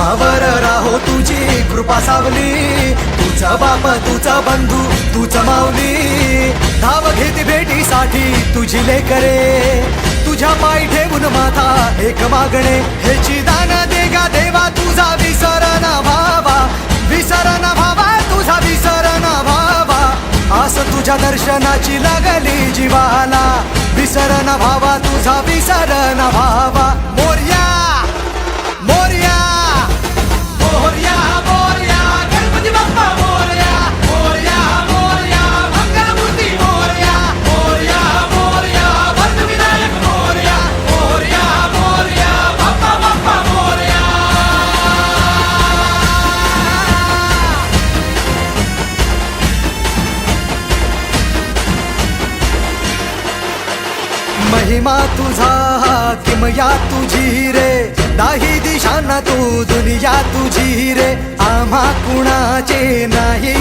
धर्मावर राहो तुझी कृपा सावली. तुझा बाप तुझा बंधू तुझ मावली धाव घेती भेटीसाठी तुझी लेकरे. तुझ्या पाय ठेवून माथा एक मागणे. हेची दान देगा देवा तुझा विसर ना भावा विसर ना भावा तुझा विसर ना भावा आस तुझ्या दर्शनाची लागली जीवाला. विसर ना भावा तुझा विसर ना भावा महिमा तुझा किमया तुझी रे. दाही दिशांना तू दुनिया तुझी रे. आम्हा कुणाचे नाही